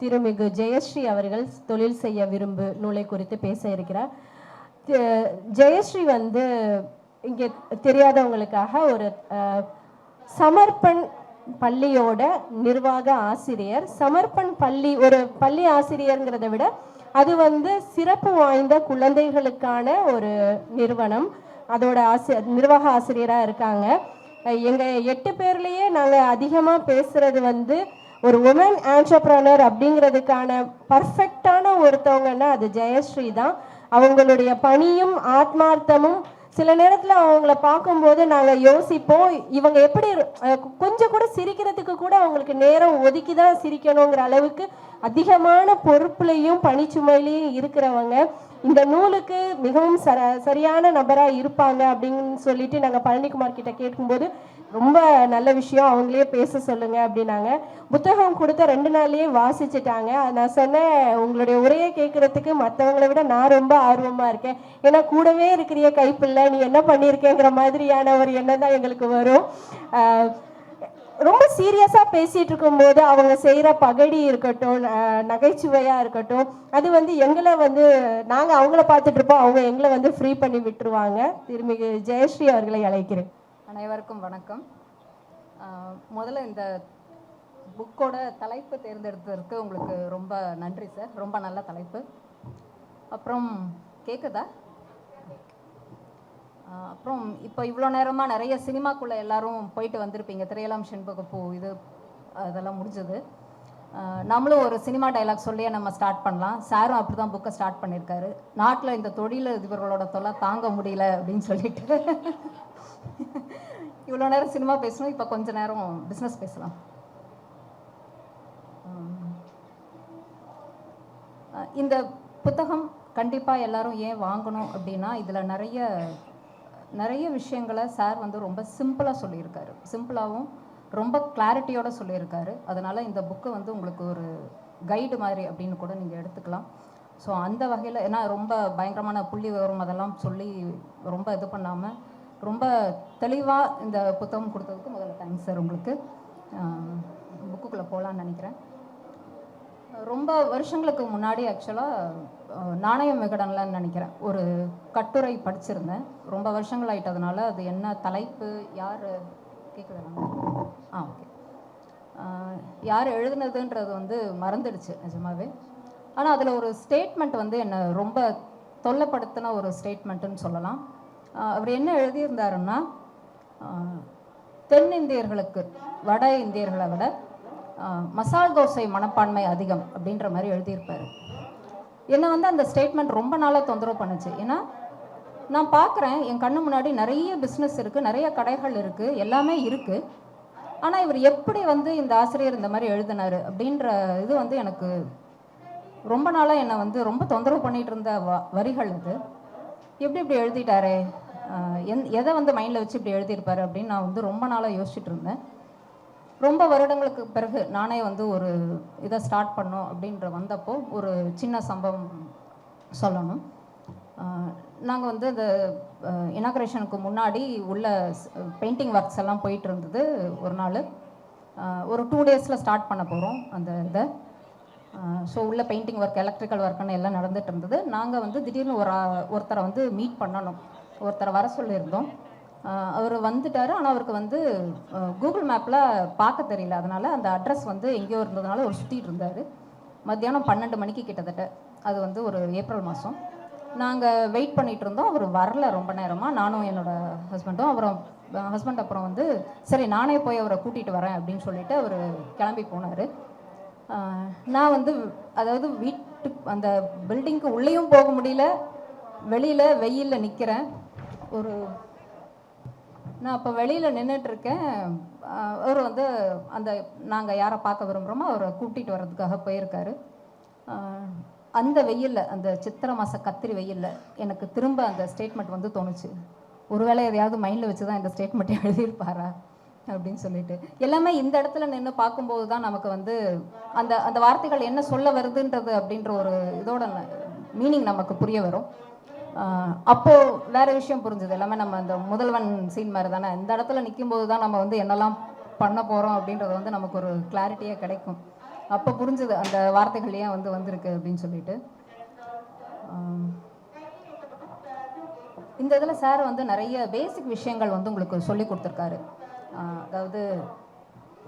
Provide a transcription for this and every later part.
திருமிகு ஜெயஸ்ரீ அவர்கள் தொழில் செய்ய விரும்பு நூலை குறித்து பேச இருக்கிறார். ஜெயஸ்ரீ வந்து இங்கே தெரியாதவங்களுக்காக ஒரு சமர்ப்பண் பள்ளியோட நிர்வாக ஆசிரியர். சமர்ப்பண் பள்ளி ஒரு பள்ளி ஆசிரியருங்கிறத விட அது வந்து சிறப்பு வாய்ந்த குழந்தைகளுக்கான ஒரு நிறுவனம். அதோட ஆசி நிர்வாக ஆசிரியராக இருக்காங்க. எங்கள் எட்டு பேர்லேயே நாங்கள் அதிகமாக பேசுகிறது வந்து ஒரு உமன் ஆண்டர்பிரனர் அப்படிங்கிறதுக்கான பர்ஃபெக்டான ஒருத்தவங்கன்னா அது ஜெயஸ்ரீ தான். அவங்களுடைய பணியும் ஆத்மார்த்தமும் சில நேரத்தில் அவங்கள பார்க்கும்போது நாங்கள் யோசிப்போம் இவங்க எப்படி கொஞ்சம் கூட சிரிக்கிறதுக்கு கூட அவங்களுக்கு நேரம் ஒதுக்கி தான் சிரிக்கணுங்கிற அளவுக்கு அதிகமான பொறுப்புலையும் பணிச்சுமையிலையும் இருக்கிறவங்க இந்த நூலுக்கு மிகவும் சர சரியான நபராக இருப்பாங்க அப்படின்னு சொல்லிட்டு நாங்கள் பழனிக்குமார் கிட்ட கேட்கும்போது ரொம்ப நல்ல விஷயம் அவங்களே பேச சொல்லுங்க அப்படின்னாங்க. புத்தகம் கொடுத்த ரெண்டு நாள்லயே வாசிச்சுட்டாங்க. நான் சொன்னேன் உங்களுடைய உரையை கேட்கறதுக்கு மற்றவங்களை விட நான் ரொம்ப ஆர்வமா இருக்கேன். ஏன்னா கூடவே இருக்கிறிய கைப்பில்லை நீ என்ன பண்ணியிருக்கேங்கிற மாதிரியான ஒரு எண்ணம் தான் எங்களுக்கு வரும். ரொம்ப சீரியஸா பேசிட்டு இருக்கும்போது அவங்க செய்யற பகடி இருக்கட்டும் நகைச்சுவையாக நகைச்சுவையா இருக்கட்டும் அது வந்து எங்களை வந்து நாங்க அவங்கள பார்த்துட்டு இருப்போம். அவங்க எங்களை வந்து ஃப்ரீ பண்ணி விட்டுருவாங்க. திருமிகு ஜெயஸ்ரீ அவர்களை அழைக்கிறேன். அனைவருக்கும் வணக்கம். முதல்ல இந்த புக்கோட தலைப்பு தேர்ந்தெடுத்ததற்கு உங்களுக்கு ரொம்ப நன்றி சார். ரொம்ப நல்ல தலைப்பு. அப்புறம் கேட்குதா அப்புறம் இப்போ இவ்வளோ நேரமாக நிறைய சினிமாக்குள்ளே எல்லாரும் போயிட்டு வந்திருப்பீங்க. திரையலாம் செண்பகப்பூ இது அதெல்லாம் முடிஞ்சது. நம்மளும் ஒரு சினிமா டைலாக் சொல்லியே நம்ம ஸ்டார்ட் பண்ணலாம். சாரும் அப்படி தான் புக்கை ஸ்டார்ட் பண்ணியிருக்காரு. நாட்டில் இந்த தொழில் அதிபர்களோட தொல்லை தாங்க முடியல அப்படின்னு சொல்லிட்டு. இவ்வளோ நேரம் சினிமா பேசணும் இப்போ கொஞ்ச நேரம் பிஸ்னஸ் பேசலாம். இந்த புத்தகம் கண்டிப்பாக எல்லாரும் ஏன் வாங்கணும் அப்படின்னா இதில் நிறைய நிறைய விஷயங்களை சார் வந்து ரொம்ப சிம்பிளாக சொல்லியிருக்காரு. சிம்பிளாகவும் ரொம்ப கிளாரிட்டியோடு சொல்லியிருக்காரு. அதனால் இந்த புக்கு வந்து உங்களுக்கு ஒரு கைடு மாதிரி அப்படின்னு கூட நீங்கள் எடுத்துக்கலாம். ஸோ அந்த வகையில் ஏன்னா ரொம்ப பயங்கரமான புள்ளி விவரம் அதெல்லாம் சொல்லி ரொம்ப இது பண்ணாமல் ரொம்ப தெளிவாக இந்த புத்தகம் கொடுத்ததுக்கு முதல்ல தேங்க்ஸ் சார் உங்களுக்கு. புக்குக்குள்ளே போகலான்னு நினைக்கிறேன். ரொம்ப வருஷங்களுக்கு முன்னாடி ஆக்சுவலாக நாணயம் விகடன்லன்னு நினைக்கிறேன். ஒரு கட்டுரை படிச்சிருந்தேன். ரொம்ப வருஷங்கள் ஆயிட்டதுனால அது என்ன தலைப்பு யார் கேட்குது ஆ ஓகே யார் எழுதுனதுன்றது வந்து மறந்துடுச்சு நிஜமாவே. ஆனால் அதில் ஒரு ஸ்டேட்மெண்ட் வந்து என்னை ரொம்ப தொல்லைப்படுத்தின ஒரு ஸ்டேட்மெண்ட்டுன்னு சொல்லலாம். அவர் என்ன எழுதியிருந்தாருன்னா தென்னிந்தியர்களுக்கு வட இந்தியர்களை விட மசால் தோசை மனப்பான்மை அதிகம் அப்படின்ற மாதிரி எழுதியிருப்பார். என்னை வந்து அந்த ஸ்டேட்மெண்ட் ரொம்ப நாளாக தொந்தரவு பண்ணுச்சு. ஏன்னா நான் பார்க்குறேன் என் கண்ணு முன்னாடி நிறைய பிஸ்னஸ் இருக்குது நிறைய கடைகள் இருக்குது எல்லாமே இருக்குது ஆனால் இவர் எப்படி வந்து இந்த ஆசிரியர் இந்த மாதிரி எழுதினாரு அப்படின்ற இது வந்து எனக்கு ரொம்ப நாளாக என்னை வந்து ரொம்ப தொந்தரவு பண்ணிகிட்டு இருந்த வ வரிகள் அது எப்படி இப்படி எழுதிட்டாரே? எந் எதை வந்து மைண்டில் வச்சு இப்படி எழுதியிருப்பாரு அப்படின்னு நான் வந்து ரொம்ப நாளாக யோசிச்சுட்டு இருந்தேன். ரொம்ப வருடங்களுக்கு பிறகு நானே வந்து ஒரு இதை ஸ்டார்ட் பண்ணோம் அப்படின்ற வந்தப்போ ஒரு சின்ன சம்பவம் சொல்லணும். நாங்கள் வந்து இந்த இனாக்ரேஷனுக்கு முன்னாடி உள்ள பெயிண்டிங் ஒர்க்ஸ் எல்லாம் போயிட்டு இருந்தது ஒரு நாள். ஒரு டூ டேஸில் ஸ்டார்ட் பண்ண போகிறோம் அந்த இதை. ஸோ உள்ள பெயிண்டிங் ஒர்க் எலக்ட்ரிக்கல் ஒர்க்குன்னு எல்லாம் நடந்துட்டு இருந்தது. நாங்கள் வந்து திடீர்னு ஒரு ஒருத்தரை வந்து மீட் பண்ணணும். ஒருத்தரை வர சொல்லியிருந்தோம். அவர் வந்துட்டார். ஆனால் அவருக்கு வந்து கூகுள் மேப்பில் பார்க்க தெரியல. அதனால் அந்த அட்ரஸ் வந்து எங்கேயோ இருந்ததுனால அவர் சுற்றிட்டு இருந்தார். மத்தியானம் பன்னெண்டு மணிக்கு கிட்டத்தட்ட. அது வந்து ஒரு ஏப்ரல் மாதம் நாங்கள் வெயிட் பண்ணிகிட்டு இருந்தோம். அவர் வரல ரொம்ப நேரமாக நானும் என்னோட ஹஸ்பண்டும் அப்புறம் ஹஸ்பண்ட் அப்புறம் வந்து சரி நானே போய் அவரை கூட்டிகிட்டு வரேன் அப்படின்னு சொல்லிட்டு அவர் கிளம்பி போனார். நான் வந்து அதாவது வீட்டுக்கு அந்த பில்டிங்க்கு உள்ளேயும் போக முடியல. வெளியில் வெயிலில் நிற்கிறேன் ஒரு நான் அப்போ வெளியில் நின்றுட்டு இருக்கேன் அவர் வந்து அந்த நாங்கள் யாரை பார்க்க விரும்புகிறோமோ அவரை கூட்டிகிட்டு வர்றதுக்காக போயிருக்காரு. அந்த வெயிலில் அந்த சித்திரை மாத கத்திரி வெயிலில் எனக்கு திரும்ப அந்த ஸ்டேட்மெண்ட் வந்து தோணுச்சு. ஒருவேளை எதையாவது மைண்டில் வச்சு தான் இந்த ஸ்டேட்மெண்ட்டை எழுதியிருப்பாரா அப்படின்னு சொல்லிட்டு. எல்லாமே இந்த இடத்துல நின்று பார்க்கும்போது தான் நமக்கு வந்து அந்த அந்த வார்த்தைகள் என்ன சொல்ல வருதுன்றது அப்படின்ற ஒரு இதோட மீனிங் நமக்கு புரிய வரும். அப்போது வேறு வேற விஷயம் புரிஞ்சுது. எல்லாமே நம்ம அந்த முதல்வன் சீன் மாதிரி தானே. இந்த இடத்துல நிற்கும் போது தான் நம்ம வந்து என்னெல்லாம் பண்ண போகிறோம் அப்படின்றது வந்து நமக்கு ஒரு கிளாரிட்டியாக கிடைக்கும். அப்போ புரிஞ்சுது. அந்த வார்த்தைகள் ஏன் வந்து வந்திருக்கு அப்படின்னு சொல்லிட்டு. இந்த இதில் சார் வந்து நிறைய பேசிக் விஷயங்கள் வந்து உங்களுக்கு சொல்லி கொடுத்துருக்காரு. அதாவது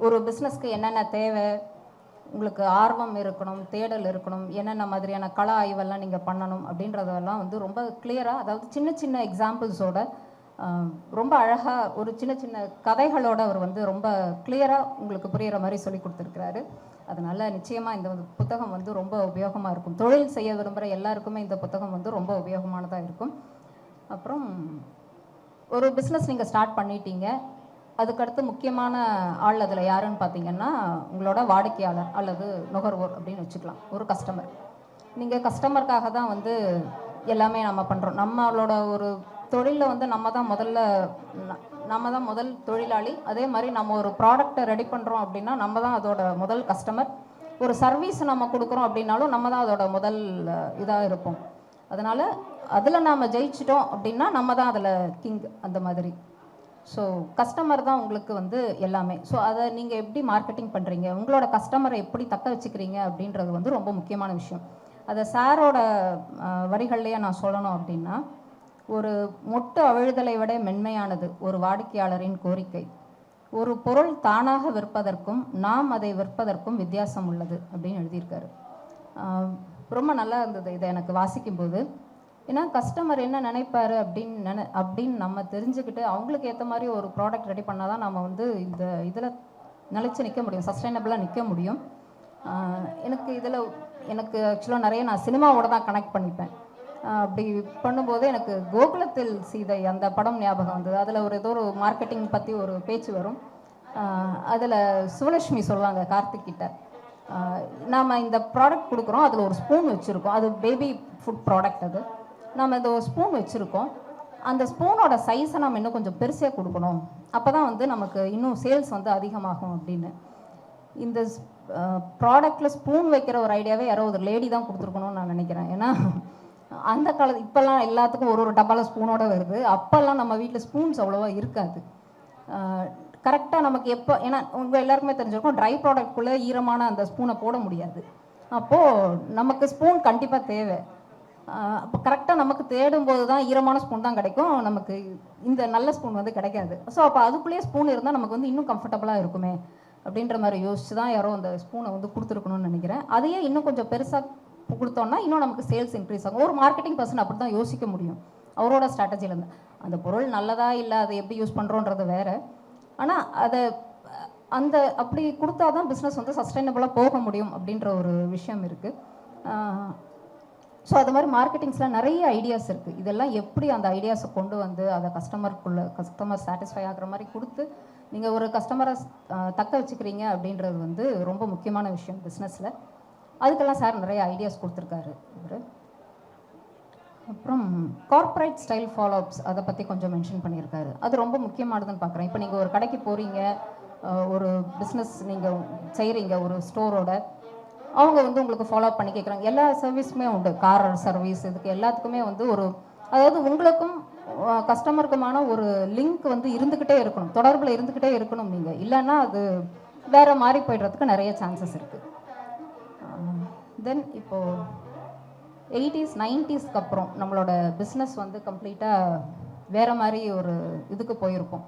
ஒரு பிஸ்னஸ்க்கு என்னென்ன தேவை உங்களுக்கு ஆர்வம் இருக்கணும் தேடல் இருக்கணும் என்னென்ன மாதிரியான கலா ஆய்வெல்லாம் நீங்கள் பண்ணணும் அப்படின்றதெல்லாம் வந்து ரொம்ப கிளியராக அதாவது சின்ன சின்ன எக்ஸாம்பிள்ஸோட ரொம்ப அழகாக ஒரு சின்ன சின்ன கதைகளோட அவர் வந்து ரொம்ப கிளியராக உங்களுக்கு புரிகிற மாதிரி சொல்லி கொடுத்துருக்கிறாரு. அதனால் நிச்சயமாக இந்த வந்து புத்தகம் வந்து ரொம்ப உபயோகமாக இருக்கும். தொழில் செய்ய விரும்புகிற எல்லாருக்குமே இந்த புத்தகம் வந்து ரொம்ப உபயோகமானதாக இருக்கும். அப்புறம் ஒரு பிஸ்னஸ் நீங்கள் ஸ்டார்ட் பண்ணிட்டீங்க. அதுக்கடுத்து முக்கியமான ஆள் அதில் யாருன்னு பார்த்தீங்கன்னா உங்களோட வாடிக்கையாளர் அல்லது நுகர்வோர் அப்படின்னு வச்சுக்கலாம். ஒரு கஸ்டமர் நீங்கள் கஸ்டமருக்காக தான் வந்து எல்லாமே நம்ம பண்ணுறோம் நம்மளோட ஒரு தொழிலில் வந்து நம்ம தான் முதல்ல நம்ம தான் முதல் தொழிலாளி. அதே மாதிரி நம்ம ஒரு ப்ராடக்ட்டை ரெடி பண்ணுறோம் அப்படின்னா நம்ம தான் அதோட முதல் கஸ்டமர் ஒரு சர்வீஸ் நம்ம கொடுக்குறோம் அப்படின்னாலும் நம்ம தான் அதோட முதல் இதாக இருப்போம். அதனால் அதில் நாம் ஜெயிச்சிட்டோம் அப்படின்னா நம்ம தான் அதில் கிங் அந்த மாதிரி. ஸோ கஸ்டமர் தான் உங்களுக்கு வந்து எல்லாமே. ஸோ அதை நீங்கள் எப்படி மார்க்கெட்டிங் பண்ணுறீங்க உங்களோட கஸ்டமரை எப்படி தக்க வச்சுக்கிறீங்க அப்படின்றது வந்து ரொம்ப முக்கியமான விஷயம். அதை சாரோட வரிகள்லேயே நான் சொல்லணும் அப்படின்னா ஒரு மொட்டு அவிழ்தலை விட மென்மையானது ஒரு வாடிக்கையாளரின் கோரிக்கை. ஒரு பொருள் தானாக விற்பதற்கும் நாம் அதை விற்பதற்கும் வித்தியாசம் உள்ளது அப்படின்னு எழுதியிருக்காரு. ரொம்ப நல்லா இருந்தது இதை எனக்கு வாசிக்கும்போது. ஏன்னா கஸ்டமர் என்ன நினைப்பாரு அப்படின்னு நினை அப்படின்னு நம்ம தெரிஞ்சுக்கிட்டு அவங்களுக்கு ஏற்ற மாதிரி ஒரு ப்ராடக்ட் ரெடி பண்ணால் தான் நம்ம வந்து இந்த இதில் நிலச்சி நிற்க முடியும் சஸ்டைனபிளாக நிற்க முடியும். எனக்கு இதில் எனக்கு ஆக்சுவலாக நிறைய நான் சினிமாவோட தான் கனெக்ட் பண்ணிப்பேன். அப்படி பண்ணும்போது எனக்கு கோகுலத்தில் சீதை அந்த படம் ஞாபகம் வந்தது. அதில் ஒரு ஏதோ ஒரு மார்க்கெட்டிங் பற்றி ஒரு பேச்சு வரும். அதில் சுவலட்சுமி சொல்லுவாங்க கார்த்திக் கிட்ட நாம் இந்த ப்ராடக்ட் கொடுக்குறோம் அதில் ஒரு ஸ்பூன் வச்சுருக்கோம். அது பேபி ஃபுட் ப்ராடக்ட் அது. நம்ம இந்த ஒரு ஸ்பூன் வச்சுருக்கோம். அந்த ஸ்பூனோட சைஸை நம்ம இன்னும் கொஞ்சம் பெருசாக கொடுக்கணும். அப்போ தான் வந்து நமக்கு இன்னும் சேல்ஸ் வந்து அதிகமாகும் அப்படின்னு. இந்த ப்ராடக்டில் ஸ்பூன் வைக்கிற ஒரு ஐடியாவே யாரோ ஒரு லேடி தான் கொடுத்துருக்கணும்னு நான் நினைக்கிறேன். ஏன்னா அந்த காலத்து இப்போல்லாம் எல்லாத்துக்கும் ஒரு ஒரு டப்பாவில் ஸ்பூனோட வருது. அப்போல்லாம் நம்ம வீட்டில் ஸ்பூன்ஸ் அவ்வளோவா இருக்காது. கரெக்டாக நமக்கு எப்போ ஏன்னா உங்கள் எல்லாருக்குமே தெரிஞ்சிருக்கும் ட்ரை ப்ராடக்ட்குள்ளே ஈரமான அந்த ஸ்பூனை போட முடியாது. அப்போது நமக்கு ஸ்பூன் கண்டிப்பாக தேவை. அப்போ கரெக்டாக நமக்கு தேடும் போது தான் ஈரமான ஸ்பூன் தான் கிடைக்கும். நமக்கு இந்த நல்ல ஸ்பூன் வந்து கிடைக்காது. ஸோ அப்போ அதுக்குள்ளேயே ஸ்பூன் இருந்தால் நமக்கு வந்து இன்னும் கம்ஃபர்டபுளாக இருக்குமே அப்படின்ற மாதிரி யோசிச்சு தான் யாரோ அந்த ஸ்பூனை வந்து கொடுத்துருக்கணும்னு நினைக்கிறேன். அதையே இன்னும் கொஞ்சம் பெருசாக கொடுத்தோம்னா இன்னும் நமக்கு சேல்ஸ் இன்க்ரீஸ் ஆகும். ஒரு மார்க்கெட்டிங் பர்சன் அப்படி தான் யோசிக்க முடியும். அவரோட ஸ்ட்ராட்டஜிலேருந்து அந்த பொருள் நல்லதா இல்லை அதை எப்படி யூஸ் பண்ணுறோன்றது வேறு. ஆனால் அதை அந்த அப்படி கொடுத்தா தான் பிஸ்னஸ் வந்து சஸ்டைனபிளாக போக முடியும் அப்படின்ற ஒரு விஷயம் இருக்குது ஸோ அது மாதிரி மார்க்கெட்டிங்ஸில் நிறைய ஐடியாஸ் இருக்குது இதெல்லாம் எப்படி அந்த ஐடியாஸை கொண்டு வந்து அதை கஸ்டமருக்குள்ளே கஸ்டமர் சாட்டிஸ்ஃபை ஆகுற மாதிரி கொடுத்து நீங்கள் ஒரு கஸ்டமரை தக்க வச்சுக்கிறீங்க அப்படின்றது வந்து ரொம்ப முக்கியமான விஷயம் பிஸ்னஸில் அதுக்கெல்லாம் சார் நிறைய ஐடியாஸ் கொடுத்துருக்காரு இவர். அப்புறம் கார்ப்பரேட் ஸ்டைல் ஃபாலோஅப்ஸ் அதை பற்றி கொஞ்சம் மென்ஷன் பண்ணியிருக்காரு. அது ரொம்ப முக்கியமானதுன்னு பார்க்குறேன் இப்போ நீங்கள் ஒரு கடைக்கு போகிறீங்க ஒரு பிஸ்னஸ் நீங்கள் செய்கிறீங்க ஒரு ஸ்டோரோட அவங்க வந்து உங்களுக்கு ஃபாலோ பண்ணி கேட்குறாங்க எல்லா சர்வீஸுமே உண்டு. கார் சர்வீஸ் இதுக்கு எல்லாத்துக்குமே வந்து ஒரு அதாவது உங்களுக்கும் கஸ்டமருக்குமான ஒரு லிங்க் வந்து இருந்துக்கிட்டே இருக்கணும். தொடர்பில் இருந்துக்கிட்டே இருக்கணும் நீங்கள் இல்லைன்னா அது வேற மாறி போயிடுறதுக்கு நிறைய சான்சஸ் இருக்குது தென் இப்போது எயிட்டிஸ் நைன்டிஸ்க்கு அப்புறம் நம்மளோட பிஸ்னஸ் வந்து கம்ப்ளீட்டாக வேற மாதிரி ஒரு இதுக்கு போயிருப்போம்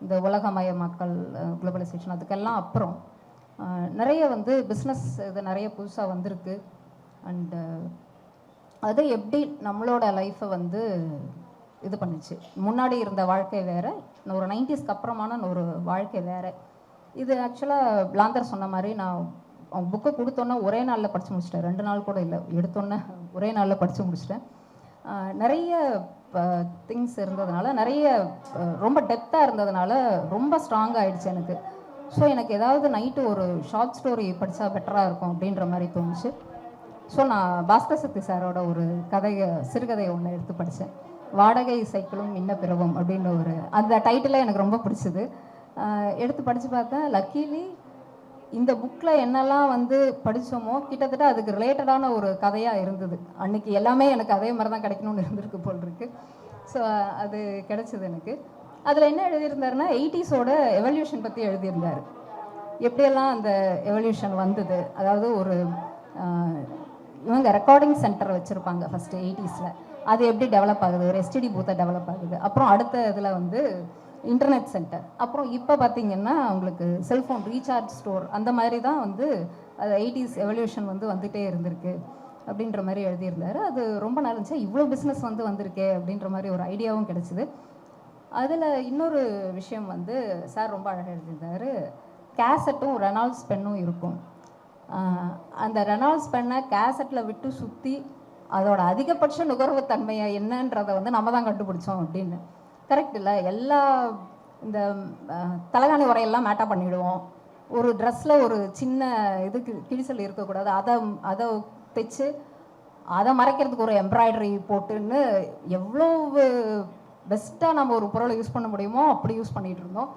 இந்த உலகமயமாக்கல் குளோபலைசேஷன் அதுக்கெல்லாம் அப்புறம் நிறைய வந்து பிஸ்னஸ் இது நிறைய புதுசாக வந்திருக்கு. அண்டு அது எப்படி நம்மளோட லைஃப்பை வந்து இது பண்ணுச்சு? முன்னாடி இருந்த வாழ்க்கை வேறு ஒரு நைன்டிஸ்க்கு அப்புறமான ஒரு வாழ்க்கை வேற. இது ஆக்சுவலாக லாந்தர் சொன்ன மாதிரி நான் அவங்க புக்கை கொடுத்தோன்னே ஒரே நாளில் படித்து முடிச்சிட்டேன். ரெண்டு நாள் கூட இல்லை எடுத்தோன்னே ஒரே நாளில் படித்து முடிச்சிட்டேன். நிறைய திங்ஸ் இருந்ததுனால நிறைய ரொம்ப டெப்த்தாக இருந்ததுனால ரொம்ப ஸ்ட்ராங் ஆகிடுச்சு எனக்கு. ஸோ எனக்கு ஏதாவது நைட்டு ஒரு ஷார்ட் ஸ்டோரி படித்தா பெட்டராக இருக்கும் அப்படின்ற மாதிரி தோணுச்சு. ஸோ நான் பாஸ்கர் சக்தி சாரோட ஒரு கதையை சிறுகதையை ஒன்று எடுத்து படித்தேன் வாடகை சைக்கிளும் இன்ன பிறவும் அப்படின்ற ஒரு அந்த டைட்டிலே எனக்கு ரொம்ப பிடிச்சிது. எடுத்து படித்து பார்த்தேன். லக்கீலி இந்த புக்கில் என்னெல்லாம் வந்து படித்தோமோ கிட்டத்தட்ட அதுக்கு ரிலேட்டடான ஒரு கதையாக இருந்தது. அன்றைக்கி எல்லாமே எனக்கு அதே மாதிரி தான் கிடைக்கணும்னு இருந்திருக்கு போல் இருக்குது ஸோ அது கிடைச்சது எனக்கு. அதில் என்ன எழுதியிருந்தாருன்னா எயிட்டிஸோட எவல்யூஷன் பற்றி எழுதியிருந்தார். எப்படியெல்லாம் அந்த எவல்யூஷன் வந்தது? அதாவது ஒரு இவங்க ரெக்கார்டிங் சென்டர் வச்சுருப்பாங்க ஃபஸ்ட்டு எயிட்டிஸில். அது எப்படி டெவலப் ஆகுது? ஒரு எஸ்டிடி பூத்தை டெவலப் ஆகுது. அப்புறம் அடுத்த இதில் வந்து இன்டர்நெட் சென்டர் அப்புறம் இப்போ பார்த்தீங்கன்னா உங்களுக்கு செல்ஃபோன் ரீசார்ஜ் ஸ்டோர் அந்த மாதிரி தான் வந்து அது எயிட்டிஸ் எவல்யூஷன் வந்து வந்துகிட்டே இருந்திருக்கு அப்படின்ற மாதிரி எழுதியிருந்தாரு. அது ரொம்ப நல்லா இருந்துச்சு. இவ்வளோ பிஸ்னஸ் வந்து வந்திருக்கே அப்படின்ற மாதிரி ஒரு ஐடியாவும் கிடச்சிது. அதில் இன்னொரு விஷயம் வந்து சார் ரொம்ப அழகாக எழுதியிருந்தார். கேசட்டும் ரெனால்ட்ஸ் பென்னும் இருக்கும். அந்த ரெனால்ட்ஸ் பெண்ணை கேசட்டில் விட்டு சுற்றி அதோட அதிகபட்ச நுகர்வு தன்மையை என்னன்றதை வந்து நம்ம தான் கண்டுபிடிச்சோம் அப்படின்னு. கரெக்ட் இல்லை? எல்லா இந்த தலைகாணி உரையெல்லாம் மேட்டாக பண்ணிவிடுவோம் ஒரு ட்ரெஸ்ஸில் ஒரு சின்ன இது கிழிசல் இருக்கக்கூடாது. அதை அதை தைச்சு அதை மறைக்கிறதுக்கு ஒரு எம்ப்ராய்டரி போட்டுன்னு எவ்வளோ பெஸ்ட்டாக நம்ம ஒரு பொருளை யூஸ் பண்ண முடியுமோ அப்படி யூஸ் பண்ணிகிட்டு இருந்தோம்.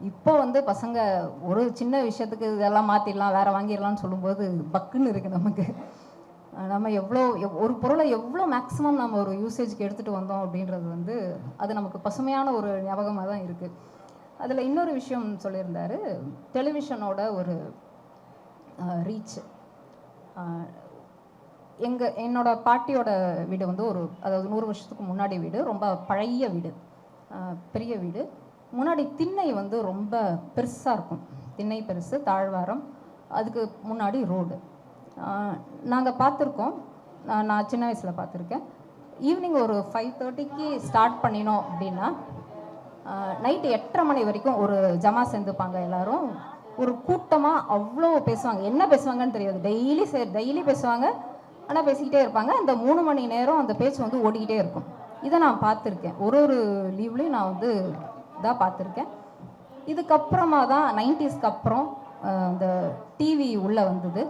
இப்போ வந்து பசங்க ஒரு சின்ன விஷயத்துக்கு இதெல்லாம் மாற்றிடலாம் வேற வாங்கிடலாம்னு சொல்லும்போது பக்குன்னு இருக்குது நமக்கு. நம்ம எவ்வளோ எவ்- ஒரு பொருளை எவ்வளோ மேக்ஸிமம் நம்ம ஒரு யூசேஜ்க்கு எடுத்துகிட்டு வந்தோம் அப்படின்றது வந்து அது நமக்கு பசுமையான ஒரு ஞாபகமாக தான் இருக்குது அதில் இன்னொரு விஷயம் சொல்லியிருந்தாரு டெலிவிஷனோட ஒரு ரீச் எங்கள் என்னோட பாட்டியோட வீடு வந்து ஒரு அதாவது நூறு வருஷத்துக்கு முன்னாடி வீடு ரொம்ப பழைய வீடு. பெரிய வீடு. முன்னாடி திண்ணை வந்து ரொம்ப பெருசாக இருக்கும். திண்ணை பெருசு தாழ்வாரம் அதுக்கு முன்னாடி ரோடு. நாங்கள் பார்த்துருக்கோம் நான் நான் சின்ன வயசில் பார்த்துருக்கேன் ஈவினிங் ஒரு ஃபைவ் தேர்ட்டிக்கு ஸ்டார்ட் பண்ணினோம் அப்படின்னா நைட்டு எட்டரை மணி வரைக்கும் ஒரு ஜமா சேர்ந்துப்பாங்க எல்லாரும். ஒரு கூட்டமாக அவ்வளோ பேசுவாங்க. என்ன பேசுவாங்கன்னு தெரியாது. டெய்லி சே டெய்லி பேசுவாங்க. ஆனால் பேசிக்கிட்டே இருப்பாங்க. அந்த மூணு மணி நேரம் அந்த பேச்சு வந்து ஓடிக்கிட்டே இருக்கும். இதை நான் பார்த்துருக்கேன். ஒரு ஒரு லீவ்லேயும் நான் வந்து இதாக பார்த்துருக்கேன். இதுக்கப்புறமா தான் நைன்டிஸ்க்கு அப்புறம் அந்த இந்த டிவி உள்ளே வந்தது.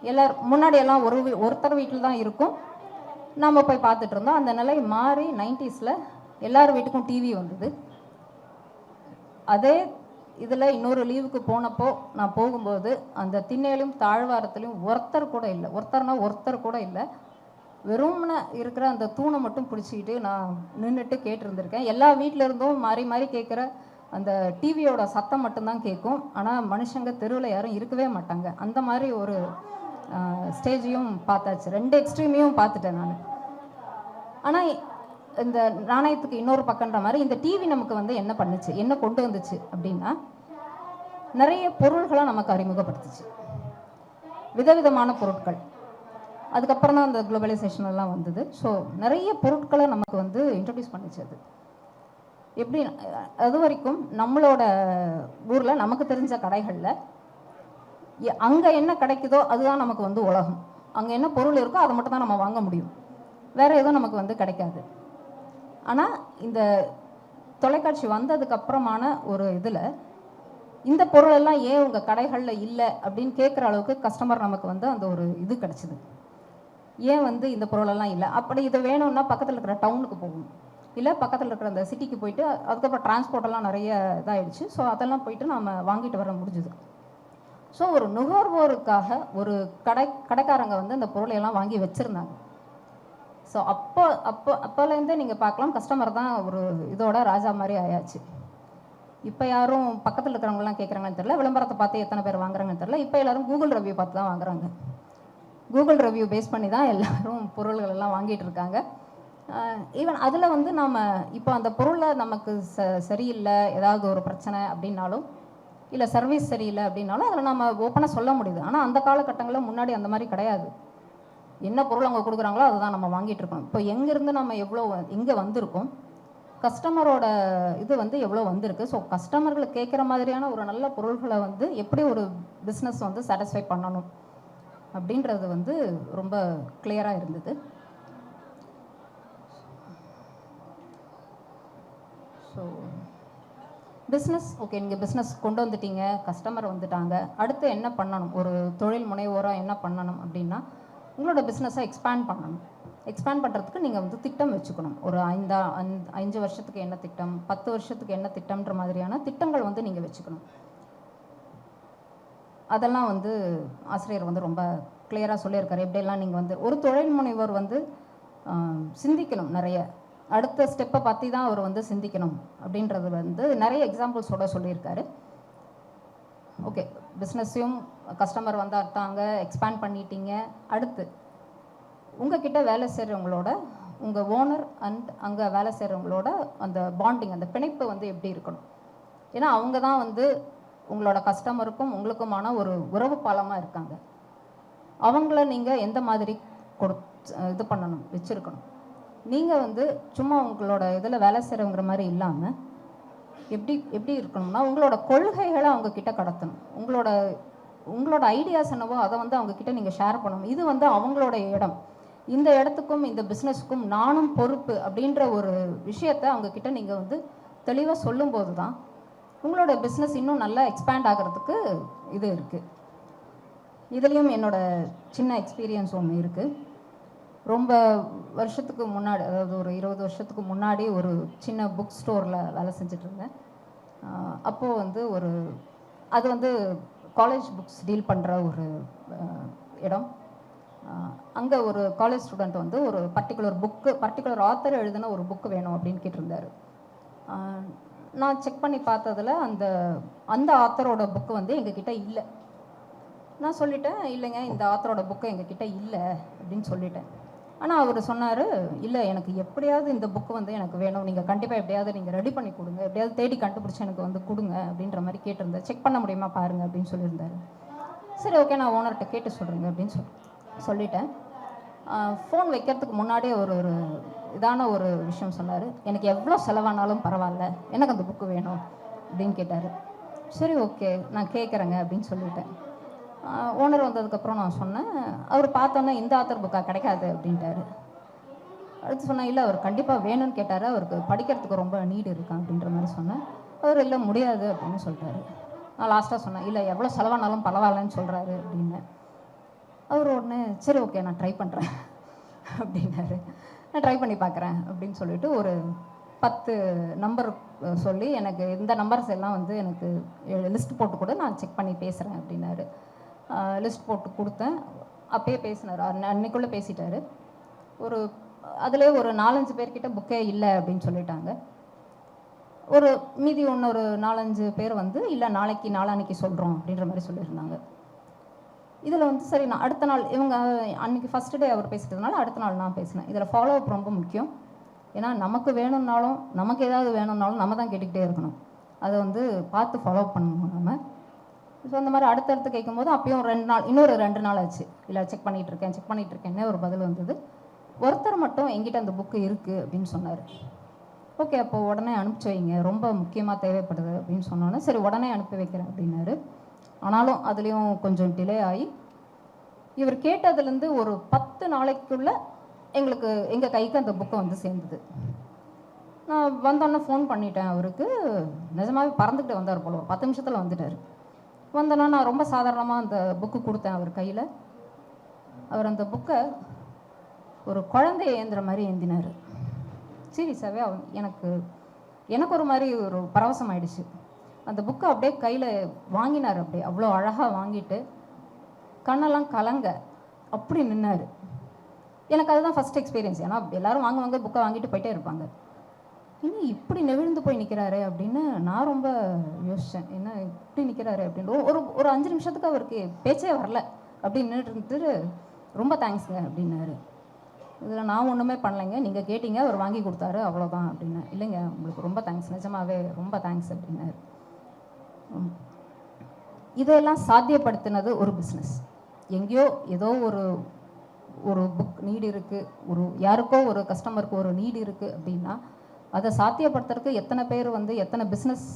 எல்லார் முன்னாடியெல்லாம் ஒரு வீ- ஒருத்தர் வீட்டில் தான் இருக்கும். நம்ம போய் பார்த்துட்டு இருந்தோம். அந்த நிலை மாறி நைன்டிஸில் எல்லார் வீட்டுக்கும் டிவி வந்தது. அதே இதில் இன்னொரு லீவுக்கு போனப்போ நான் போகும்போது அந்த திண்ணையிலும் தாழ்வாரத்துலையும் ஒருத்தர் கூட இல்லை. ஒருத்தர்னா ஒருத்தர் கூட இல்லை. வெறும்ன இருக்கிற அந்த தூணை மட்டும் பிடிச்சிக்கிட்டு நான் நின்றுட்டு கேட்டிருந்திருக்கேன். எல்லா வீட்டில் இருந்தும் மாறி மாறி கேட்குற அந்த டிவியோட சத்தம் மட்டும்தான் கேட்கும். ஆனால் மனுஷங்க தெருவில் யாரும் இருக்கவே மாட்டாங்க. அந்த மாதிரி ஒரு ஸ்டேஜையும் பார்த்தாச்சு. ரெண்டு எக்ஸ்ட்ரீமையும் பார்த்துட்டேன் நான். ஆனால் இந்த நாணயத்துக்கு இன்னொரு பக்கன்ற மாதிரி இந்த டிவி நமக்கு வந்து என்ன பண்ணுச்சு? என்ன கொண்டு வந்துச்சு அப்படின்னா நிறைய பொருள்களை நமக்கு அறிமுகப்படுத்துச்சு. விதவிதமான பொருட்கள். அதுக்கப்புறம் தான் அந்த குளோபலைசேஷன் எல்லாம் வந்தது. ஸோ நிறைய பொருட்களை நமக்கு வந்து இன்ட்ரடியூஸ் பண்ணிச்சு அது. எப்படி அது வரைக்கும் நம்மளோட ஊரில் நமக்கு தெரிஞ்ச கடைகளில் அங்கே என்ன கிடைக்குதோ அதுதான் நமக்கு வந்து உலகம். அங்கே என்ன பொருள் இருக்கோ அதை மட்டும் தான் நம்ம வாங்க முடியும். வேற எதுவும் நமக்கு வந்து கிடைக்காது. ஆனால் இந்த தொலைக்காட்சி வந்ததுக்கு அப்புறமான ஒரு இதில் இந்த பொருள் எல்லாம் ஏன் உங்கள் கடைகளில் இல்லை அப்படின்னு கேட்குற அளவுக்கு கஸ்டமர் நமக்கு வந்து அந்த ஒரு இது கிடச்சிது. ஏன் வந்து இந்த பொருளெல்லாம் இல்லை? அப்படி இது வேணும்னா பக்கத்தில் இருக்கிற டவுனுக்கு போகணும். இல்லை பக்கத்தில் இருக்கிற அந்த சிட்டிக்கு போயிட்டு அதுக்கப்புறம் டிரான்ஸ்போர்ட்டெல்லாம் நிறைய இதாகிடுச்சு ஸோ அதெல்லாம் போயிட்டு நம்ம வாங்கிட்டு வர முடிஞ்சுது. ஸோ ஒரு நுகர்வோருக்காக ஒரு கடை கடைக்காரங்க வந்து அந்த பொருளையெல்லாம் வாங்கி வச்சுருந்தாங்க. ஸோ அப்போ அப்போ அப்போலேருந்தே நீங்கள் பார்க்கலாம் கஸ்டமர் தான் ஒரு இதோட ராஜா மாதிரி ஆயாச்சு. இப்போ யாரும் பக்கத்தில் இருக்கிறவங்கலாம் கேட்குறாங்கன்னு தெரியல விளம்பரத்தை பார்த்து எத்தனை பேர் வாங்குறாங்கன்னு தெரியல இப்போ எல்லோரும் கூகுள் ரிவ்யூ பார்த்து தான் வாங்குறாங்க. கூகுள் ரிவ்யூ பேஸ் பண்ணி தான் எல்லோரும் பொருள்கள் எல்லாம் வாங்கிட்டு இருக்காங்க. ஈவன் அதில் வந்து நாம் இப்போ அந்த பொருளை நமக்கு ச சரியில்லை ஏதாவது ஒரு பிரச்சனை அப்படின்னாலும் இல்லை சர்வீஸ் சரியில்லை அப்படின்னாலும் அதில் நம்ம ஓப்பனாக சொல்ல முடியுது. ஆனால் அந்த காலகட்டங்களில் முன்னாடி அந்த மாதிரி கிடையாது. என்ன பொருள் அவங்க கொடுக்குறாங்களோ அதை தான் நம்ம வாங்கிட்டு இருக்கோம் இப்போ எங்கேருந்து நம்ம எவ்வளோ இங்கே வந்திருக்கோம்? கஸ்டமரோட இது வந்து எவ்வளோ வந்திருக்கு? ஸோ கஸ்டமர்களுக்கு கேட்குற மாதிரியான ஒரு நல்ல பொருள்களை வந்து எப்படி ஒரு பிஸ்னஸ் வந்து சாட்டிஸ்ஃபை பண்ணணும்? அப்படின்றது வந்து ரொம்ப கிளியராக இருந்தது. ஸோ பிஸ்னஸ் ஓகே நீங்கள் பிஸ்னஸ் கொண்டு வந்துட்டீங்க கஸ்டமர் வந்துட்டாங்க. அடுத்து என்ன பண்ணணும்? ஒரு தொழில் முனைவோராக என்ன பண்ணணும் அப்படின்னா உங்களோட பிஸ்னஸை எக்ஸ்பேண்ட் பண்ணணும். எக்ஸ்பேண்ட் பண்ணுறதுக்கு நீங்கள் வந்து திட்டம் வச்சுக்கணும். ஒரு ஐந்தா அஞ்சு அஞ்சு வருஷத்துக்கு என்ன திட்டம் பத்து வருஷத்துக்கு என்ன திட்டம்ன்ற மாதிரியான திட்டங்கள் வந்து நீங்கள் வச்சுக்கணும். அதெல்லாம் வந்து ஆசிரியர் வந்து ரொம்ப கிளியராக சொல்லியிருக்காரு. எப்படியெல்லாம் நீங்கள் வந்து ஒரு தொழில் முனைவர் வந்து சிந்திக்கணும் நிறைய. அடுத்த ஸ்டெப்பை பற்றி தான் அவர் வந்து சிந்திக்கணும் அப்படின்றது வந்து நிறைய எக்ஸாம்பிள்ஸோட சொல்லியிருக்காரு. ஓகே பிஸ்னஸையும் கஸ்டமர் வந்தாட்டாங்க எக்ஸ்பேண்ட் பண்ணிட்டீங்க. அடுத்து உங்ககிட்ட வேலை செய்கிறவங்களோட உங்கள் ஓனர் அண்ட் அங்கே வேலை செய்கிறவங்களோட அந்த பாண்டிங் அந்த பிணைப்பு வந்து எப்படி இருக்கணும்? ஏன்னா அவங்க தான் வந்து உங்களோட கஸ்டமருக்கும் உங்களுக்குமான ஒரு உறவு பாலமாக இருக்காங்க. அவங்கள நீங்கள் எந்த மாதிரி கொடு இது பண்ணணும் வச்சுருக்கணும்? நீங்கள் வந்து சும்மா உங்களோட இதில் வேலை செய்கிறவங்கிற மாதிரி இல்லாமல் எப்படி எப்படி இருக்கணும்னா உங்களோட கொள்கைகளை அவங்க கிட்ட கடத்தணும். உங்களோட உங்களோட ஐடியாஸ் என்னவோ அதை வந்து அவங்க கிட்ட நீங்கள் ஷேர் பண்ணணும். இது வந்து அவங்களோட இடம். இந்த இடத்துக்கும் இந்த பிஸ்னஸுக்கும் நானும் பொறுப்பு அப்படின்ற ஒரு விஷயத்தை அவங்க கிட்ட நீங்கள் வந்து தெளிவாக சொல்லும்போது தான் உங்களோட பிஸ்னஸ் இன்னும் நல்லா எக்ஸ்பேண்ட் ஆகிறதுக்கு இது இருக்குது இதுலேயும் என்னோட சின்ன எக்ஸ்பீரியன்ஸ் ஒன்று இருக்குது ரொம்ப வருஷத்துக்கு முன்னாடி அதாவது ஒரு இருபது வருஷத்துக்கு முன்னாடி ஒரு சின்ன புக் ஸ்டோரில் வேலை செஞ்சுட்டு இருந்தேன் வந்து ஒரு அது வந்து காலேஜ் புக்ஸ் டீல் பண்ணுற ஒரு இடம். அங்கே ஒரு காலேஜ் ஸ்டூடெண்ட் வந்து ஒரு பர்டிகுலர் புக்கு பர்டிகுலர் ஆத்தர் எழுதின ஒரு புக்கு வேணும் அப்படின்னு கேட்டிருந்தாரு. நான் செக் பண்ணி பார்த்ததில் அந்த அந்த ஆத்தரோட புக்கு வந்து எங்ககிட்ட இல்லை. நான் சொல்லிட்டேன் இல்லைங்க இந்த ஆத்தரோட புக்கு எங்ககிட்ட இல்லை அப்படின்னு சொல்லிட்டேன். ஆனால் அவர் சொன்னார் இல்லை எனக்கு எப்படியாவது இந்த புக்கு வந்து எனக்கு வேணும். நீங்கள் கண்டிப்பாக எப்படியாவது நீங்கள் ரெடி பண்ணி கொடுங்க. எப்படியாவது தேடி கண்டுபிடிச்சி எனக்கு வந்து கொடுங்க அப்படின்ற மாதிரி கேட்டிருந்தேன் செக் பண்ண முடியுமா பாருங்கள் அப்படின்னு சொல்லியிருந்தாரு. சரி ஓகே நான் ஓனர்கிட்ட கேட்டு சொல்கிறேங்க அப்படின்னு சொல் சொல்லிட்டேன். ஃபோன் வைக்கிறதுக்கு முன்னாடியே ஒரு ஒரு இதான ஒரு விஷயம் சொன்னார். எனக்கு எவ்வளோ செலவானாலும் பரவாயில்ல. எனக்கு அந்த புக்கு வேணும் அப்படின்னு கேட்டார். சரி ஓகே நான் கேட்குறேங்க அப்படின்னு சொல்லிட்டேன். ஓனர் வந்ததுக்கப்புறம் நான் சொன்னேன் அவர் பார்த்தோன்னே இந்த ஆத்தர் புக்காக கிடைக்காது அப்படின்ட்டாரு. அடுத்து சொன்னேன் இல்லை அவர் கண்டிப்பாக வேணும்னு கேட்டார் அவருக்கு படிக்கிறதுக்கு ரொம்ப நீடு இருக்கா? அப்படின்ற மாதிரி சொன்னேன். அவர் இல்லை முடியாது அப்படின்னு சொல்லிட்டாரு. நான் லாஸ்ட்டாக சொன்னேன் இல்லை எவ்வளோ செலவானாலும் பரவாயில்லன்னு சொல்கிறாரு அப்படின்னு அவர் உடனே சரி ஓகே நான் ட்ரை பண்ணுறேன் அப்படின்னாரு. நான் ட்ரை பண்ணி பார்க்குறேன் அப்படின்னு சொல்லிட்டு ஒரு பத்து நம்பர் சொல்லி எனக்கு இந்த நம்பர்ஸ் எல்லாம் வந்து எனக்கு லிஸ்ட் போட்டு கூட நான் செக் பண்ணி பேசுகிறேன் அப்படின்னாரு. லிஸ்ட் போட்டு கொடுத்தேன். அப்பயே பேசினார். அன்னைக்குள்ளே பேசிட்டாரு. ஒரு அதில் ஒரு நாலஞ்சு பேர்கிட்ட புக்கே இல்லை அப்படின்னு சொல்லிட்டாங்க. ஒரு மீதி இன்னொரு நாலஞ்சு பேர் வந்து இல்லை நாளைக்கு நாளான்னைக்கு சொல்கிறோம் அப்படின்ற மாதிரி சொல்லியிருந்தாங்க. இதில் வந்து சரி நான் அடுத்த நாள் இவங்க அன்னைக்கு ஃபஸ்ட்டு டே அவர் பேசிட்டதுனால அடுத்த நாள் நான் பேசினேன். இதில் ஃபாலோ அப் ரொம்ப முக்கியம். ஏன்னா நமக்கு வேணும்னாலும் நமக்கு ஏதாவது வேணும்னாலும் நம்ம தான் கேட்டுக்கிட்டே இருக்கணும். அதை வந்து பார்த்து ஃபாலோ பண்ணணும் நம்ம. ஸோ அந்த மாதிரி அடுத்தடுத்து கேட்கும்போது அப்பயும் ரெண்டு நாள் இன்னொரு ரெண்டு நாள் ஆச்சு. இல்லை செக் பண்ணிகிட்டு இருக்கேன் செக் பண்ணிகிட்டு இருக்கேன்னு ஒரு பதில் வந்தது. ஒருத்தர் மட்டும் எங்கிட்ட அந்த புக்கு இருக்குது அப்படின்னு சொன்னார். ஓகே அப்போ உடனே அனுப்பிச்சு வைங்க. ரொம்ப முக்கியமாக தேவைப்படுது அப்படின்னு சொன்னோன்னே சரி உடனே அனுப்பி வைக்கிறேன் அப்படின்னாரு. ஆனாலும் அதுலேயும் கொஞ்சம் டிலே ஆகி இவர் கேட்டதுலேருந்து ஒரு பத்து நாளைக்குள்ள எங்களுக்கு எங்கள் கைக்கு அந்த புக்கை வந்து சேர்ந்தது. நான் வந்தோடனே ஃபோன் பண்ணிட்டேன் அவருக்கு. நிஜமாகவே பறந்துக்கிட்டு வந்தார் போல ஒரு பத்து நிமிஷத்தில் வந்துட்டார். வந்தோன்னா நான் ரொம்ப சாதாரணமாக அந்த புக்கு கொடுத்தேன் அவர் கையில். அவர் அந்த புக்கை ஒரு குழந்தைய ஏந்துற மாதிரி ஏந்தினார். சீரியஸாகவே அவன் எனக்கு எனக்கு ஒரு மாதிரி ஒரு பரவசம் ஆயிடுச்சு அந்த புக்கை அப்படியே கையில் வாங்கினார் அப்படியே. அவ்வளோ அழகாக வாங்கிட்டு கண்ணெல்லாம் கலங்க அப்படி நின்னார். எனக்கு அதுதான் ஃபஸ்ட் எக்ஸ்பீரியன்ஸ் ஏன்னா எல்லாரும் வாங்குவாங்க புக்கை வாங்கிட்டு போயிட்டே இருப்பாங்க. இன்னும் இப்படி நெவிழ்ந்து போய் நிற்கிறாரு அப்படின்னு நான் ரொம்ப யோசித்தேன் என்ன இப்படி நிற்கிறாரு அப்படின்னு ஒரு ஒரு அஞ்சு நிமிஷத்துக்கு அவருக்கு பேச்சே வரல. அப்படின்னு இருந்துட்டு ரொம்ப தேங்க்ஸுங்க அப்படின்னாரு. இதில் நான் ஒன்றுமே பண்ணலைங்க. நீங்கள் கேட்டீங்க அவர் வாங்கி கொடுத்தாரு அவ்வளோதான் அப்படின்னு. இல்லைங்க உங்களுக்கு ரொம்ப தேங்க்ஸ் நிஜமாவே ரொம்ப தேங்க்ஸ் அப்படின்னாரு. இதையெல்லாம் இதெல்லாம் சாத்தியப்படுத்தினது ஒரு பிஸ்னஸ் எங்கேயோ ஏதோ ஒரு ஒரு புக் நீடு இருக்குது ஒரு யாருக்கோ ஒரு கஸ்டமருக்கு ஒரு நீடு இருக்குது அப்படின்னா அதை சாத்தியப்படுத்துறதுக்கு எத்தனை பேர் வந்து எத்தனை பிஸ்னஸ்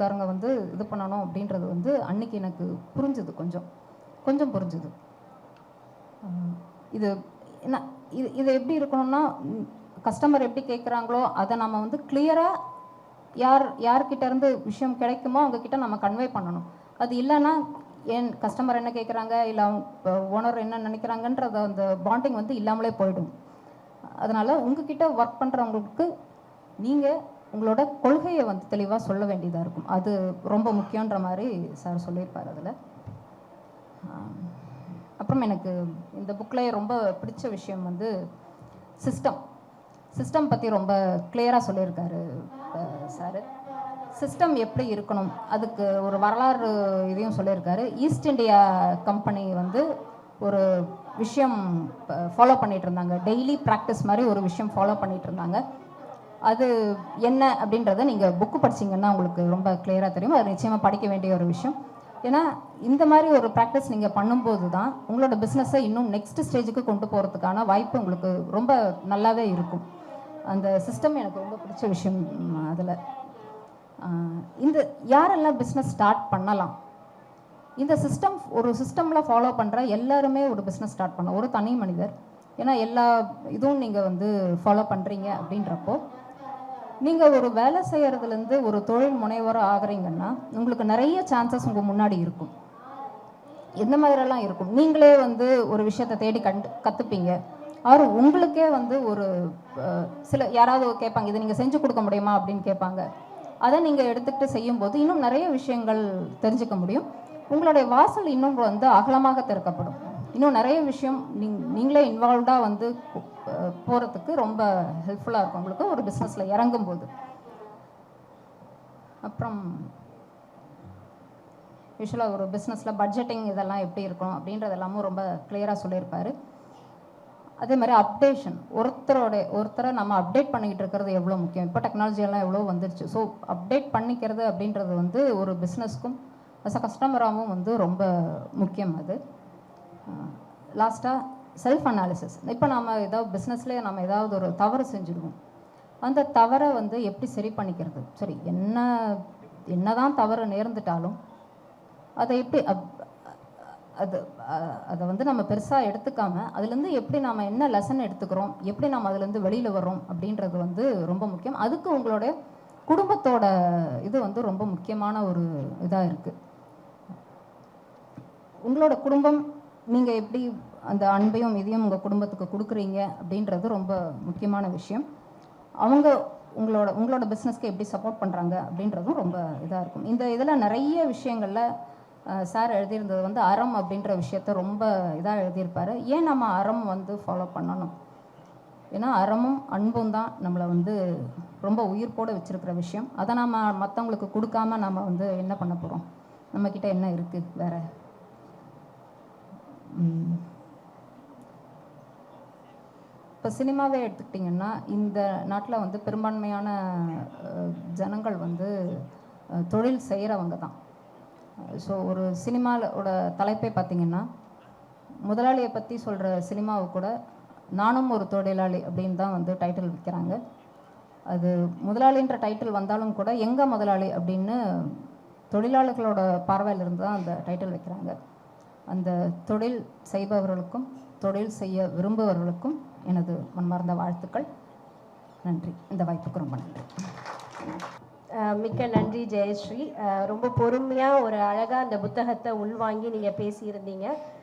காரங்க வந்து இது பண்ணணும் அப்படின்றது வந்து அன்னைக்கு எனக்கு புரிஞ்சுது கொஞ்சம். கொஞ்சம் புரிஞ்சுது. இது என்ன இது இது எப்படி இருக்கணும்னா கஸ்டமர் எப்படி கேட்குறாங்களோ அதை நம்ம வந்து கிளியராக யார் யார்கிட்ட இருந்து விஷயம் கிடைக்குமோ அவங்கக்கிட்ட நம்ம கன்வே பண்ணணும். அது இல்லைன்னா ஏன் கஸ்டமர் என்ன கேட்குறாங்க இல்லை அவங்க ஓனர் என்ன நினைக்கிறாங்கன்றத அந்த பாண்டிங் வந்து இல்லாமலே போயிடும். அதனால் உங்ககிட்ட ஒர்க் பண்ணுறவங்களுக்கு நீங்கள் உங்களோட கொள்கையை வந்து தெளிவாக சொல்ல வேண்டியதாக இருக்கும். அது ரொம்ப முக்கியன்ற மாதிரி சார் சொல்லியிருப்பார் அதில். அப்புறம் எனக்கு இந்த புக்கில் ரொம்ப பிடிச்ச விஷயம் வந்து சிஸ்டம் சிஸ்டம் பற்றி ரொம்ப கிளியராக சொல்லியிருக்காரு சார் சிஸ்டம் எப்படி இருக்கணும்? அதுக்கு ஒரு வரலாறு இதையும் சொல்லியிருக்காரு. ஈஸ்ட் இந்தியா கம்பெனி வந்து ஒரு விஷயம் ஃபாலோ பண்ணிகிட்டு இருந்தாங்க. டெய்லி ப்ராக்டிஸ் மாதிரி ஒரு விஷயம் ஃபாலோ பண்ணிகிட்டு இருந்தாங்க. அது என்ன அப்படின்றத நீங்கள் புக்கு படிச்சீங்கன்னா உங்களுக்கு ரொம்ப கிளியராக தெரியும். அது நிச்சயமாக படிக்க வேண்டிய ஒரு விஷயம். ஏன்னா இந்த மாதிரி ஒரு ப்ராக்டிஸ் நீங்கள் பண்ணும்போது தான் உங்களோட பிஸ்னஸை இன்னும் நெக்ஸ்ட் ஸ்டேஜுக்கு கொண்டு போகிறதுக்கான வாய்ப்பு உங்களுக்கு ரொம்ப நல்லாவே இருக்கும். அந்த சிஸ்டம் எனக்கு ரொம்ப பிடிச்ச விஷயம் அதில். இந்த யாரெல்லாம் பிஸ்னஸ் ஸ்டார்ட் பண்ணலாம்? இந்த சிஸ்டம் ஒரு சிஸ்டமில் ஃபாலோ பண்ணுற எல்லாருமே ஒரு பிஸ்னஸ் ஸ்டார்ட் பண்ணலாம். ஒரு தனி மனிதர். ஏன்னா எல்லா இதுவும் நீங்கள் வந்து ஃபாலோ பண்ணுறீங்க அப்படின்றப்போ நீங்கள் ஒரு வேலை செய்கிறதுலேருந்து ஒரு தொழில் முனைவோராக ஆகுறீங்கன்னா உங்களுக்கு நிறைய சான்சஸ் உங்கள் முன்னாடி இருக்கும். எந்த மாதிரிலாம் இருக்கும். நீங்களே வந்து ஒரு விஷயத்தை தேடி கண்டு கற்றுப்பீங்க ஆர் உங்களுக்கே வந்து ஒரு சில யாராவது கேட்பாங்க இதை நீங்கள் செஞ்சு கொடுக்க முடியுமா? அப்படின்னு கேட்பாங்க. அதை நீங்கள் எடுத்துக்கிட்டு செய்யும்போது இன்னும் நிறைய விஷயங்கள் தெரிஞ்சுக்க முடியும். உங்களுடைய வாசல் இன்னும் வந்து அகலமாக திறக்கப்படும். இன்னும் நிறைய விஷயம் நீங் நீங்களே இன்வால்வ்டாக வந்து போகிறதுக்கு ரொம்ப ஹெல்ப்ஃபுல்லாக இருக்கும் உங்களுக்கு ஒரு பிஸ்னஸில் இறங்கும்போது. அப்புறம் யூஸ்வலாக ஒரு பிஸ்னஸில் பட்ஜெட்டிங் இதெல்லாம் எப்படி இருக்கும் அப்படின்றது எல்லாமும் ரொம்ப கிளியராக சொல்லியிருப்பார். அதே மாதிரி அப்டேஷன் ஒருத்தரோட ஒருத்தரை நம்ம அப்டேட் பண்ணிக்கிட்டு இருக்கிறது எவ்வளோ முக்கியம்? இப்போ டெக்னாலஜியெல்லாம் எவ்வளோ வந்துருச்சு? ஸோ அப்டேட் பண்ணிக்கிறது அப்படின்றது வந்து ஒரு பிஸ்னஸ்க்கும் அஸ் அ கஸ்டமராகவும் வந்து ரொம்ப முக்கியம் அது. லாஸ்ட்டாக செல்ஃப் அனாலிசிஸ் இப்போ நம்ம ஏதாவது பிஸ்னஸ்லேயே நம்ம ஏதாவது ஒரு தவறு செஞ்சுருவோம் அந்த தவறை வந்து எப்படி சரி பண்ணிக்கிறது? சரி என்ன என்னதான் தவறு நேர்ந்துட்டாலும் அதை எப்படி அப்- அது அதை வந்து நம்ம பெருசாக எடுத்துக்காம அதுலேருந்து எப்படி நாம் என்ன லெசன் எடுத்துக்கிறோம்? எப்படி நம்ம அதுலேருந்து வெளியில் வரோம் அப்படின்றது வந்து ரொம்ப முக்கியம். அதுக்கு உங்களுடைய குடும்பத்தோட இது வந்து ரொம்ப முக்கியமான ஒரு இதாக இருக்குது உங்களோட குடும்பம் நீங்கள் எப்படி அந்த அன்பையும் இதையும் உங்கள் குடும்பத்துக்கு கொடுக்குறீங்க அப்படின்றது ரொம்ப முக்கியமான விஷயம். அவங்க உங்களோட உங்களோட பிஸ்னஸ்க்கு எப்படி சப்போர்ட் பண்ணுறாங்க அப்படின்றதும் ரொம்ப இதாக இருக்கும். இந்த இதில் நிறைய விஷயங்களில் சார் எழுதியிருந்தது வந்து அறம் அப்படின்ற விஷயத்த ரொம்ப இதாக எழுதியிருப்பார். ஏன் நம்ம அறம் வந்து ஃபாலோ பண்ணணும்? ஏன்னா அறமும் அன்பும் தான் நம்மளை வந்து ரொம்ப உயிர்ப்போடு வச்சிருக்கிற விஷயம். அதை நம்ம மற்றவங்களுக்கு கொடுக்காம நம்ம வந்து என்ன பண்ண போகிறோம் நம்மக்கிட்ட என்ன இருக்குது வேறு? இப்போ சினிமாவே எடுத்துக்கிட்டிங்கன்னா இந்த நாட்டில் வந்து பெரும்பான்மையான ஜனங்கள் வந்து தொழில் செய்கிறவங்க தான். ஸோ ஒரு சினிமாவோட தலைப்பே பார்த்தீங்கன்னா முதலாளியை பற்றி சொல்கிற சினிமாவை கூட நானும் ஒரு தொழிலாளி அப்படின்னு தான் வந்து டைட்டில் விற்கிறாங்க அது முதலாளின்ற டைட்டில் வந்தாலும் கூட எங்கே முதலாளி அப்படின்னு தொழிலாளர்களோட பார்வையிலிருந்து தான் அந்த டைட்டில் வைக்கிறாங்க. அந்த தொழில் செய்பவர்களுக்கும் தொழில் செய்ய விரும்புபவர்களுக்கும் எனது மன்மார்ந்த வாழ்த்துக்கள். நன்றி. இந்த வாய்ப்புக்கு ரொம்ப நன்றி. மிக்க நன்றி ஜெயஸ்ரீ. அஹ் ரொம்ப பொறுமையாக ஒரு அழகாக அந்த புத்தகத்தை உள்வாங்கி நீங்கள் பேசியிருந்தீங்க.